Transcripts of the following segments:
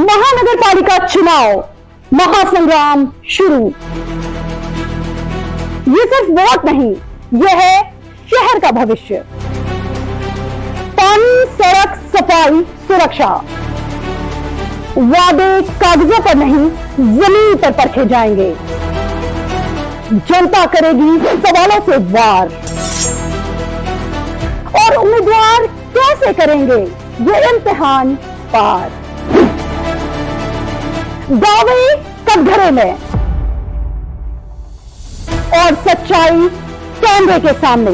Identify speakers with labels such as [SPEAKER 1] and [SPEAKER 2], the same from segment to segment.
[SPEAKER 1] महानगरपालिका चुनाव, महासंग्राम शुरू। ये सिर्फ़ वोट नहीं, यह है शहर का भविष्य। पानी सड़क सफ़ाई सुरक्षा। वादे कागजों पर नहीं, ज़मीन पर परखे जाएँगे। जनता करेगी सवालों से वार। और उम्मीदवार कैसे करेंगे, ये इम्तिहान पार। दावे कटघरे में। और सच्चाई कैमरे के सामने।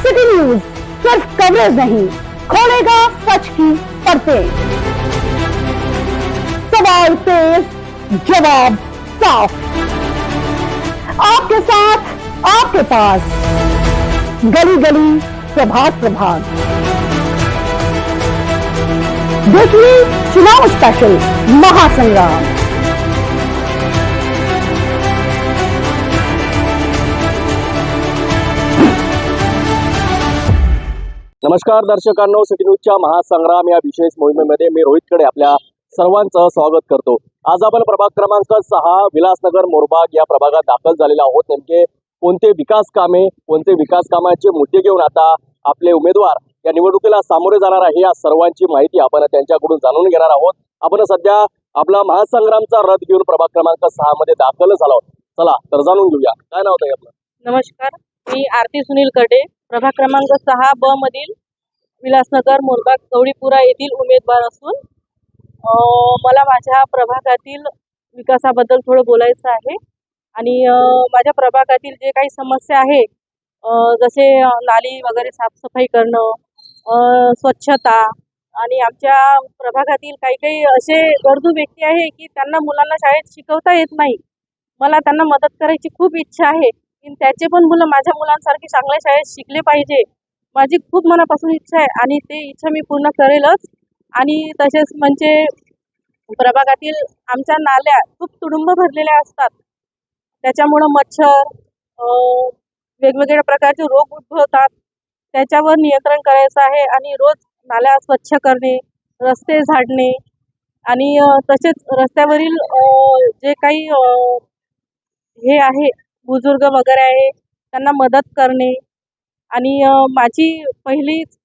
[SPEAKER 1] सिटी न्यूज़ सिर्फ़ कवरेज नहीं, खोलेगा सच की परतें। सवाल तेज, जवाब साफ़। आपके साथ, आपके पास गली गली प्रभात प्रभात देखिए चुनाव स्पेशल महासंग्राम।
[SPEAKER 2] नमस्कार दर्शकांनो सिटी न्यूजच्या महासंग्राम या विशेष मोहिमेमध्ये मी रोहित कडे आपल्या सर्वांचं स्वागत करतो. आज आपण प्रभाग क्रमांक सहा विलासनगर मोरबाग या प्रभागात दाखल झालेलो आहोत. नेमके कोणते विकास कामे कोणते विकास कामाचे मुद्दे घेऊन आता आपले उमेदवार या निवडणुकीला सामोरे जाणार आहे या सर्वांची माहिती आपण त्यांच्याकडून जाणून घेणार आहोत. आपण सध्या आपला महासंग्रामचा रथ घेऊन प्रभाग क्रमांक सहा मध्ये दाखल झाला आहोत. चला तर जाणून घेऊया. काय नाव आहे आपलं?
[SPEAKER 3] नमस्कार मी आरती सुनील कडे प्रभाग क्रमांक सहा ब मधील विलासनगर मुरबाग गवळीपुरा येथील उमेदवार असून मला माझ्या प्रभागातील विकासाबद्दल थोडं बोलायचं आहे. आणि माझ्या प्रभागातील जे काही समस्या आहे जसे नाली वगैरे साफसफाई करणं स्वच्छता आणि आमच्या प्रभागातील काही काही असे गरजू व्यक्ती आहे की त्यांना मुलांना शाळेत शिकवता येत नाही. मला त्यांना मदत करायची खूप इच्छा आहे. की त्याचे पण मुलं माझ्या मुलांसारखे चांगल्या शाळेत शिकले पाहिजे. माझी खूप मनापासून इच्छा आहे आणि ते इच्छा मी पूर्ण करेलच. आणि तसेच म्हणजे प्रभागातील आमच्या नाल्या खूप तुडुंब भरलेल्या असतात. त्याच्यामुळं मच्छर वेगवेगळ्या प्रकारचे रोग उद्भवतात. त्याच्यावर नियंत्रण करायचं आहे आणि रोज नाल्या स्वच्छ करणे रस्ते झाडणे आणि तसेच रस्त्यावरील जे काही हे आहे बुजुर्ग वगैरे आहे त्यांना मदत करणे आणि माझी पहिलीच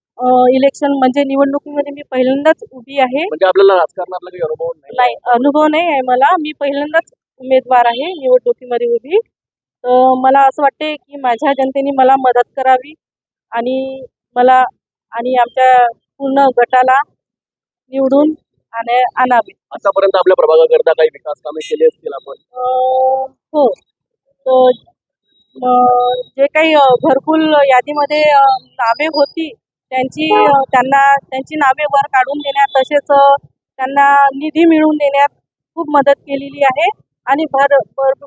[SPEAKER 3] इलेक्शन म्हणजे निवडणुकीमध्ये मी पहिल्यांदाच उभी आहे.
[SPEAKER 2] म्हणजे आपल्याला राजकारणातला काही अनुभव नाही?
[SPEAKER 3] नाही अनुभव नाही आहे मला. मी पहिल्यांदाच उमेदवार आहे निवडणुकीमध्ये उभी. तर मला असं वाटते की माझ्या जनतेने मला मदत करावी. आणि मला आणि आमच्या पूर्ण गटाला निवडून आणे आणावे.
[SPEAKER 2] आतापर्यंत आपल्या प्रभागाकरता काही विकास कामे केली असतील आपण?
[SPEAKER 3] अं, हो. अं, जे काही अं, घरकुल यादीमध्ये अं, नावे होती त्यांची अं, त्यांना त्यांची नावे वर काढून देण्यात तसेच अं, त्यांना निधी मिळवून देण्यात खूप मदत केलेली आहे. आणि भर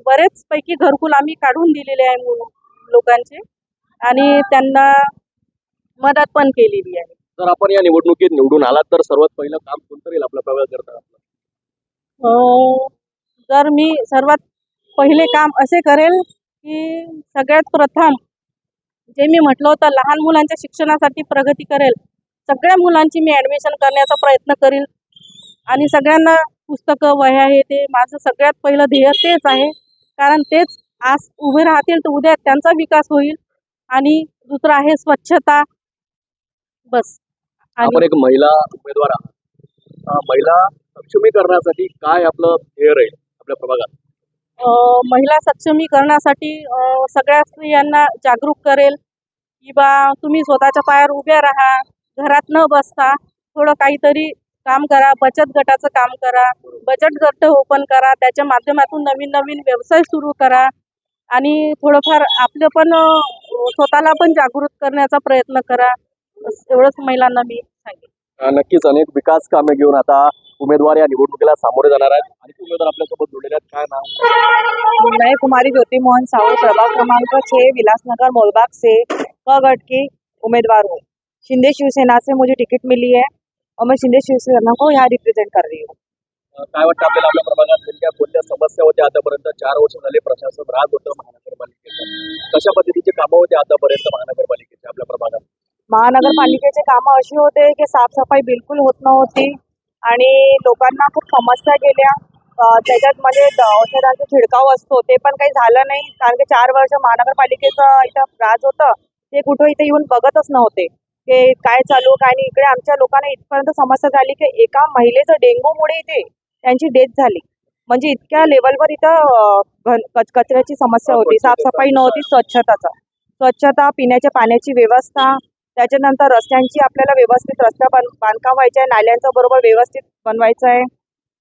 [SPEAKER 3] बरेच पैकी घरकुल आम्ही काढून दिलेले आहे मु- लोकांचे. आणि त्यांना मदत पण केलेली आहे.
[SPEAKER 2] जर आपण या निवडणुकीत निवडून आलात तर सर्वात पहिलं काम कोणतं राहील आपल्या प्रभागाकरता
[SPEAKER 3] अं, तर मी सर्वात पहिले काम असे करेल की सगळ्यात प्रथम जे मी म्हटलं होतं लहान मुलांच्या शिक्षणासाठी प्रगती करेल. सगळ्या मुलांची मी ॲडमिशन करण्याचा प्रयत्न करील आणि सगळ्यांना पुस्तकं वह्या हे ते माझं सगळ्यात पहिलं ध्येय तेच आहे. कारण तेच आज उभे राहतील तर उद्या त्यांचा विकास होईल. आणि दुसरं आहे स्वच्छता. बस.
[SPEAKER 2] आपण एक महिला उमेदवार आहात. महिला सक्षमीकरणासाठी काय आपलं ध्येय राहील आपल्या प्रभागात?
[SPEAKER 3] महिला सक्षमीकरणासाठी सगळ्या स्त्रियांना जागरूक करेल की बा तुम्ही स्वतःच्या पायावर उभ्या राहा घरात न बसता थोडं काहीतरी काम करा बचत गटाचं काम करा बचत गट ओपन करा त्याच्या माध्यमातून नवीन नवीन व्यवसाय सुरू करा आणि थोडंफार आपलं पण स्वतःला पण जागृत करण्याचा प्रयत्न करा. एवढंच महिलांना मी सांगेन.
[SPEAKER 2] नक्कीच अनेक विकास कामे घेऊन आता उमेदवार या निवडणुकीला सामोरे जाणार आहेत. आणि उमेदवार आपल्यासोबत जोडलेले आहेत. काय नाव?
[SPEAKER 4] मैं कुमारी ज्योति मोहन साहू प्रभाग क्रमांक छः विलासनगर मोलबाग से क गढ़ की उम्मीदवार हूँ. शिंदे शिवसेना से मुझे टिकट मिली है और मैं शिंदे शिवसेना को यहाँ रिप्रेजेंट कर रही हूँ.
[SPEAKER 2] काय वाटतं आपल्याला आपल्या प्रभागात नेमक्या कोणत्या समस्या होत्या आतापर्यंत? चार वर्ष झाले प्रशासन राहत होतं महानगरपालिकेचं. कशा पद्धतीची कामं होती आतापर्यंत महानगरपालिकेच्या आपल्या प्रभागात?
[SPEAKER 4] महानगरपालिकेचे कामं अशी होते की साफसफाई बिलकुल होत नव्हती आणि लोकांना खूप समस्या गेल्या. त्याच्यात म्हणजे औषधांचा छिडकाव असतो ते पण काही झालं नाही. कारण की चार वर्ष महानगरपालिकेचं इथं राज होतं ते कुठं इथे येऊन बघतच नव्हते. की काय चालू काय नाही. इकडे आमच्या लोकांना इथपर्यंत समस्या झाली की एका महिलेचं डेंग्यूमुळे इथे त्यांची डेथ झाली. म्हणजे इतक्या लेवलवर इथं कचऱ्याची समस्या होती. साफसफाई नव्हती स्वच्छताचं. स्वच्छता पिण्याच्या पाण्याची व्यवस्था त्याच्यानंतर रस्त्यांची आपल्याला व्यवस्थित रस्ता बांधकाम व्हायचं आहे नाल्यांचं बरोबर व्यवस्थित बनवायचं आहे.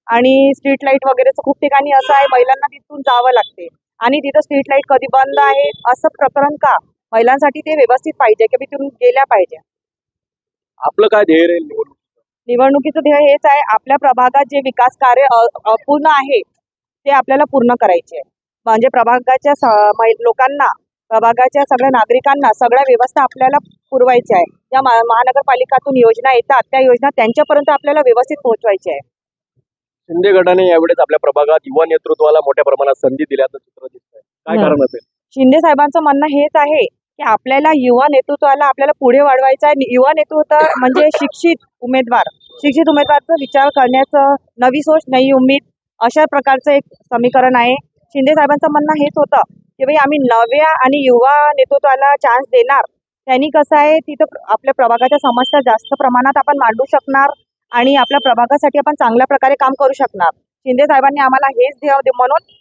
[SPEAKER 4] आणि स्ट्रीट लाइट वगैरेचं खूप ठिकाणी असं आहे महिलांना तिथून जावं लागते. आणि तिथं स्ट्रीट लाइट कधी बंद आहे असं प्रकरण का? महिलांसाठी ते व्यवस्थित पाहिजे की तिथून गेल्या पाहिजे?
[SPEAKER 2] आपलं काय ध्येय राहील निवडणूक
[SPEAKER 4] निवडणुकीचं ध्येय हेच आहे. आपल्या प्रभागात जे विकास कार्य अपूर्ण आहे ते आपल्याला पूर्ण करायचे आहे. म्हणजे प्रभागाच्या लोकांना प्रभागाच्या सगळ्या नागरिकांना सगळ्या व्यवस्था आपल्याला पुरवायच्या आहे. ज्या महानगरपालिकातून योजना येतात त्या योजना त्यांच्यापर्यंत आपल्याला व्यवस्थित पोहोचवायच्या आहे.
[SPEAKER 2] शिंदे गटाने यावेळेस आपल्या प्रभागात युवा नेतृत्वाला मोठ्या प्रमाणात संधी दिल्याचं चित्र दिसतंय. काय
[SPEAKER 4] हं.
[SPEAKER 2] कारण असेल?
[SPEAKER 4] शिंदे साहेबांचं म्हणणं हेच आहे की आपल्याला युवा नेतृत्वाला आपल्याला पुढे वाढवायचं आहे. युवा नेतृत्व म्हणजे शिक्षित उमेदवार. शिक्षित उमेदवारचा विचार करण्याचं नवी सोच नवी उमेद अशा प्रकारचं एक समीकरण आहे. शिंदे साहेबांचं म्हणणं हेच होतं की भाई आम्ही नव्या आणि युवा नेतृत्वाला चान्स देणार. त्यांनी कसं आहे तिथं आपल्या प्रभागाच्या समस्या जास्त प्रमाणात आपण मांडू शकणार आणि आपल्या प्रभागासाठी आपण चांगल्या प्रकारे काम करू शकणार. शिंदे साहेबांनी आम्हाला हेच म्हणून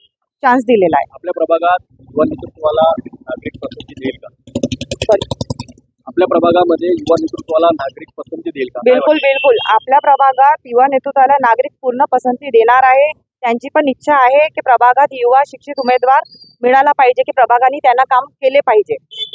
[SPEAKER 4] चान्स दिलेला आहे.
[SPEAKER 2] आपल्या प्रभागात युवा नेतृत्वाला देईल का? आपल्या प्रभागामध्ये युवा नेतृत्वाला नागरिक पसंती देईल का?
[SPEAKER 4] बिलकुल बिलकुल. आपल्या प्रभागात युवा नेतृत्वाला नागरिक पूर्ण पसंती देणार आहे. त्यांची पण इच्छा आहे की प्रभागात युवा शिक्षित उमेदवार मिळाला पाहिजे की प्रभागाने त्यांना काम केले पाहिजे?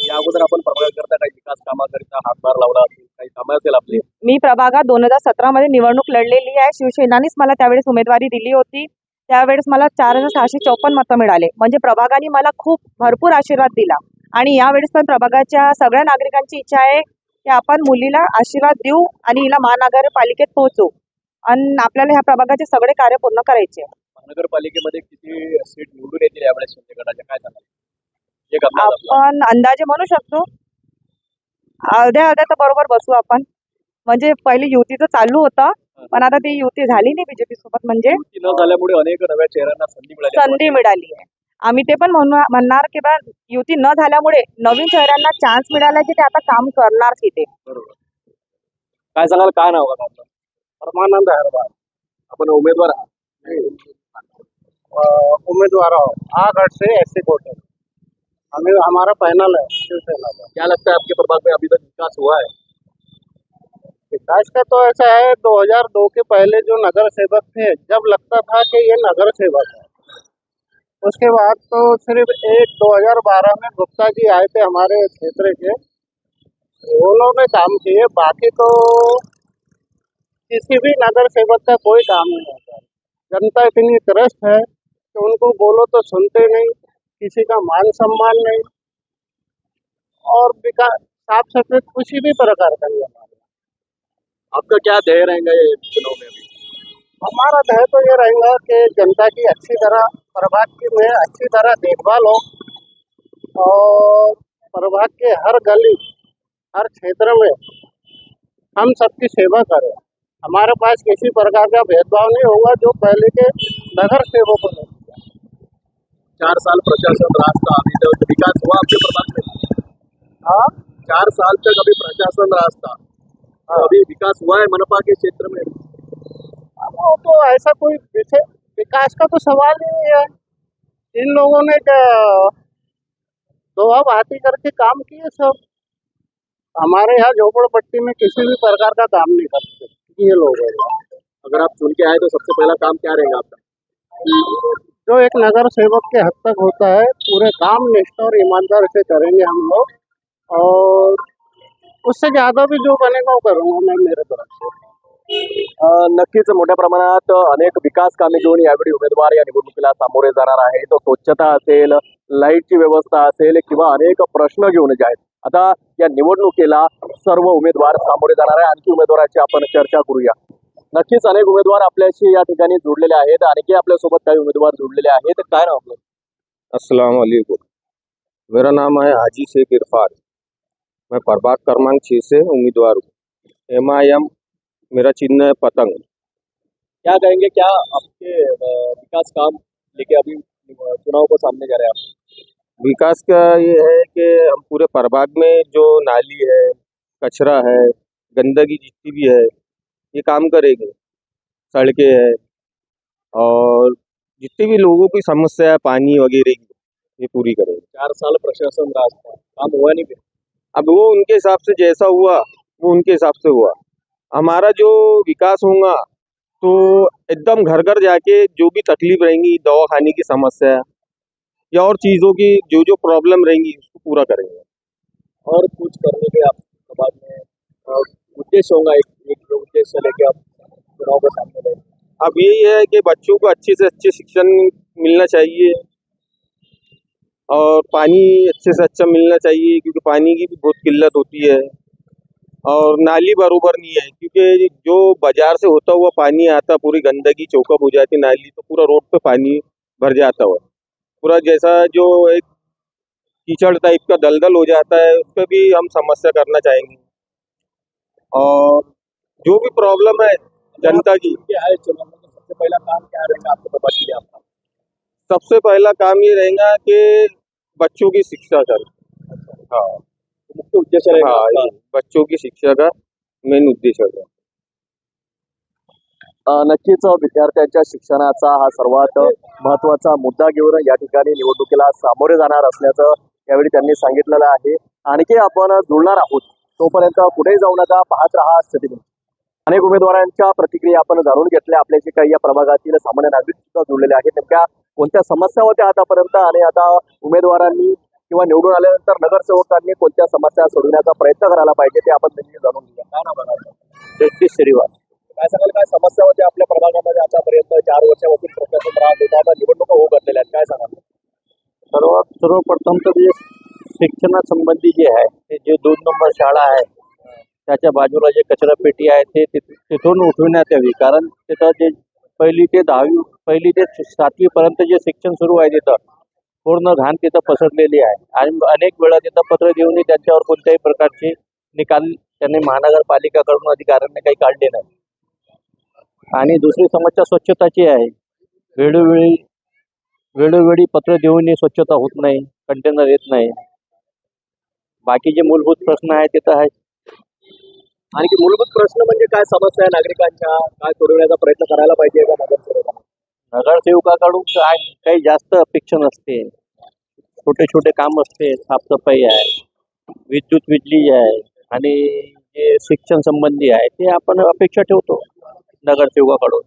[SPEAKER 2] या अगोदर आपण प्रभागाकरता काही विकास कामाकरिता हातभार लावला असेल काही कामं असेल आपली?
[SPEAKER 4] मी प्रभागात दोन हजार सतरामध्ये निवडणूक लढलेली आहे. शिवसेनानेच मला त्यावेळेस उमेदवारी दिली होती. त्यावेळेस मला चार हजार सहाशे चौपन्न मतं मिळाले. म्हणजे प्रभागाने मला खूप भरपूर आशीर्वाद दिला. आणि यावेळेस पण प्रभागाच्या सगळ्या नागरिकांची इच्छा आहे की आपण मुलीला आशीर्वाद देऊ आणि हिला महानगरपालिकेत पोहोचू. आणि आपल्याला ह्या प्रभागाचे सगळे कार्य पूर्ण करायचे.
[SPEAKER 2] महानगरपालिकेमध्ये किती सीट निवडून येतील यावेळेस गटाच्या? काय.
[SPEAKER 4] आपण अंदाजे म्हणू शकतो. अर्ध्या अर्ध्या तर बरोबर बसू आपण. म्हणजे पहिले युतीचं चालू होतं पण आता ती युती झाली नाही बीजेपी सोबत म्हणजे.
[SPEAKER 2] झाल्यामुळे अनेक नव्या चेहऱ्यांना संधी मिळाली.
[SPEAKER 4] संधी मिळाली आहे. आम्ही ते पण म्हणू म्हणणार की बा युती न झाल्यामुळे नवीन चेहऱ्यांना चान्स मिळाला की ते आता काम करणार तिथे
[SPEAKER 2] बरोबर. काय सांगाल? काय नाव का आपलं?
[SPEAKER 5] परमानंद हरवाल.
[SPEAKER 2] आपण उमेदवार आहात.
[SPEAKER 5] उम्मीदवार हो आगढ़ से ऐसे कोटे. हमें हमारा पैनल है शिवसेना का
[SPEAKER 2] क्या लगता है आपके प्रभाग में अभी तक विकास हुआ है?
[SPEAKER 5] विकास का तो ऐसा है 2002 के पहले जो नगर सेवक थे जब लगता था कि ये नगर सेवक है। उसके बाद तो सिर्फ़ एक 2012 में गुप्ता जी आए थे हमारे क्षेत्र के। उन्होंने काम किए, बाकी तो किसी भी नगर सेवक का कोई काम नहीं होता। जनता इतनी त्रस्त है कि उनको बोलो तो सुनते नहीं, किसी का मान सम्मान नहीं, और विकास साफ़ सफ़ाई किसी भी प्रकार का नहीं हमारे।
[SPEAKER 2] आपका क्या ध्येय रहेगा ये चुनाव में? अभी
[SPEAKER 5] हमारा ध्येय तो ये रहेगा कि जनता की अच्छी तरह प्रभाग की में अच्छी तरह देखभाल हो और प्रभाग के हर गली हर क्षेत्र में हम सबकी सेवा करें। हमारे पास किसी प्रकार का भेदभाव नहीं होगा जो पहले के नगर सेवकों ने
[SPEAKER 2] चार साल प्रशासन राज था अभी तक विकास हुआ आपके प्रभाग में?
[SPEAKER 5] हाँ?
[SPEAKER 2] चार साल तक अभी प्रशासन राज था अभी विकास हुआ है मनपा के क्षेत्र में?
[SPEAKER 5] वो तो ऐसा कोई विकास का तो सवाल ही नहीं है। इन लोगों ने क्या दोहा बाती करके काम किए सब। हमारे यहाँ झोपड़पट्टी में किसी भी प्रकार का काम नहीं करते। ये लोग
[SPEAKER 2] अगर आप चुन के आए तो सबसे पहला काम क्या रहेगा आपका?
[SPEAKER 5] जो एक नगर सेवक के हद तक होता है, पूरे काम निष्ठा और ईमानदार से करेंगे हम लोग। और उससे ज़्यादा भी जो बनेगा वो करूँगा मैं मेरे तरफ़ से।
[SPEAKER 2] नक्कीच मोठ्या प्रमाणात अनेक विकास कामे घेऊन यावेळी उमेदवार या निवडणुकीला सामोरे जाणार आहे तो स्वच्छता असेल लाईटची व्यवस्था असेल किंवा अनेक प्रश्न घेऊन जे आहेत. आता या निवडणुकीला सर्व उमेदवार सामोरे जाणार आहे आणखी उमेदवाराची आपण चर्चा करूया. नक्कीच अनेक उमेदवार आपल्याशी या ठिकाणी जोडलेले आहेत. आणखी आपल्यासोबत काही उमेदवार जोडलेले आहेत. काय नाव आपलं?
[SPEAKER 6] अस्सलाम वालेकुम मेरा नाम है हाजी शेख इरफान. मैं प्रभाग क्रमांक छः से उम्मीदवार हूँ. एम आई एम मेरा चिन्ह है पतंग।
[SPEAKER 2] क्या कहेंगे क्या आपके विकास काम लेके अभी चुनाव को सामने जा रहे हैं आप?
[SPEAKER 6] विकास का ये है कि हम पूरे प्रभाग में जो नाली है कचरा है गंदगी जितनी भी है ये काम करेंगे। सड़कें है और जितनी भी लोगों की समस्या है पानी वगैरह की ये पूरी करेंगे।
[SPEAKER 2] चार साल प्रशासन राज काम हुआ नहीं
[SPEAKER 6] अब वो उनके हिसाब से जैसा हुआ वो उनके हिसाब से हुआ। हमारा जो विकास होगा तो एकदम घर घर जाके जो भी तकलीफ़ रहेंगी दवाखाने की समस्या या और चीज़ों की जो जो प्रॉब्लम रहेंगी, उसको पूरा करेंगे।
[SPEAKER 2] और कुछ करने के आप समाज में उद्देश्य होगा, एक एक उद्देश्य लेके आप चुनाव के सामने
[SPEAKER 6] अब यही है कि बच्चों को अच्छे से, अच्छे शिक्षण मिलना चाहिए और पानी अच्छे से अच्छा मिलना चाहिए, क्योंकि पानी की भी बहुत किल्लत होती है। और नाली बरोबर नहीं है क्योंकि जो बाज़ार से होता हुआ पानी आता पूरी गंदगी चौकअप हो जाती नाली तो पूरा रोड पे पानी भर जाता हुआ। पूरा जैसा जो एक कीचड़ टाइप का दलदल हो जाता है उस पर भी हम समस्या करना चाहेंगे। और जो भी प्रॉब्लम है जनता की।
[SPEAKER 2] क्या चुनाव में तो सबसे पहला काम क्या रहेगा आपको चले आपका
[SPEAKER 6] सबसे पहला काम ये रहेगा कि बच्चों की शिक्षा सर हाँ।
[SPEAKER 2] मुख्य उद्देश्य रहेगा
[SPEAKER 6] हाँ. बच्चों की शिक्षा का मेन उद्देश्य है
[SPEAKER 2] अ, नक्कीच विद्यार्थ्यांच्या शिक्षणाचा हा सर्वात महत्त्वाचा मुद्दा घेऊन या ठिकाणी निवडणुकीला सामोरे जाणार असल्याचं यावेळी त्यांनी सांगितलेलं आहे. आणखी आपण जुळणार आहोत. तोपर्यंत पुढे जाऊ नका पाहत राहा स्थिती अनेक उमेदवारांच्या प्रतिक्रिया आपण जाणून घेतल्या. आपल्याशी काही या प्रभागातील सामान्य नागरिक सुद्धा जुळलेले आहेत. नेमक्या कोणत्या समस्या होत्या आतापर्यंत? आणि आता उमेदवारांनी किंवा निवडून आल्यानंतर नगरसेवकांनी कोणत्या समस्या सोडवण्याचा प्रयत्न करायला पाहिजे ते आपण त्यांनी जाणून घेऊया. काय नाव बघा जगदीश श्रीवास काय सांगाल काय समस्या होत्या आपल्या प्रभागामध्ये आतापर्यंत? चार वर्षापासून प्रशासन देत आता निवडणुका होऊ घडलेल्या आहेत. काय सांगाल?
[SPEAKER 7] सर्वात सर्वप्रथम तर जे शिक्षणासंबंधी जे आहे ते जे दोन नंबर शाळा आहे त्याच्या बाजूला जे कचरा पेटी आहे ते तिथ- तिथून उठवण्यात यावी. कारण तिथं जे पहिली ते दहावी पहिली ते सातवीपर्यंत जे शिक्षण सुरू आहे तिथं पूर्ण घाण तिथं पसरलेली आहे. आणि अनेक वेळा तिथं पत्र देऊनही त्यांच्यावर कोणत्याही प्रकारचे निकाल त्यांनी महानगरपालिकाकडून अधिकाऱ्यांनी काही काढले नाही. आणि दुसरी समस्या स्वच्छताची आहे. वेळोवेळी वेळोवेळी पत्र देऊनही स्वच्छता होत नाही कंटेनर येत नाही. बाकीचे मूलभूत प्रश्न आहेत तिथं आहे
[SPEAKER 2] आणखी मूलभूत प्रश्न म्हणजे काय समस्या आहे नागरिकांच्या? काय सोडवण्याचा प्रयत्न करायला पाहिजे का
[SPEAKER 7] नगरसेवकाकडून काय काही जास्त अपेक्षा नसते. छोटे छोटे काम असते. साफसफाई आहे. विद्युत बिजली आहे. आणि जे शिक्षण संबंधी आहे ते आपण अपेक्षा ठेवतो नगरसेवकाकडून.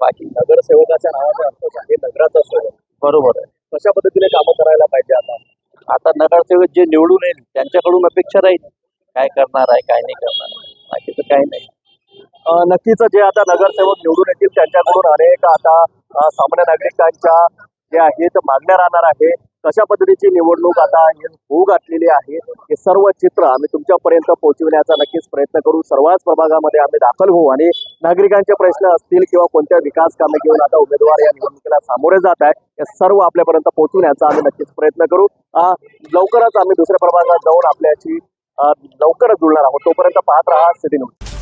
[SPEAKER 7] बाकी
[SPEAKER 2] नगरसेवकाच्या नावाचा अर्थ आहे नगराचा सेवक.
[SPEAKER 7] बरोबर आहे.
[SPEAKER 2] कशा पद्धतीने कामं करायला पाहिजे आता?
[SPEAKER 7] आता नगरसेवक जे निवडून येईल त्यांच्याकडून अपेक्षा राहील. काय करणार आहे काय नाही करणार आहे. बाकीचं काही नाही.
[SPEAKER 2] नक्कीच जे आता नगरसेवक निवडून येतील त्यांच्याकडून अनेक आता सामान्य नागरिकांच्या जे आहेत मागण्या राहणार आहे. कशा पद्धतीची निवडणूक आता होऊ घातलेली आहे हे सर्व चित्र आम्ही तुमच्यापर्यंत पोहोचविण्याचा नक्कीच प्रयत्न करू. सर्वच प्रभागामध्ये आम्ही दाखल होऊ आणि नागरिकांचे प्रश्न असतील किंवा कोणत्या विकास कामे घेऊन आता उमेदवार या निवडणुकीला सामोरे जात आहे हे सर्व आपल्यापर्यंत पोहोचवण्याचा आम्ही नक्कीच प्रयत्न करू. लवकरच आम्ही दुसऱ्या प्रभागात जाऊन आपल्याशी लवकरच जुळणार आहोत. तोपर्यंत पाहत राहा सिटी न्यूज.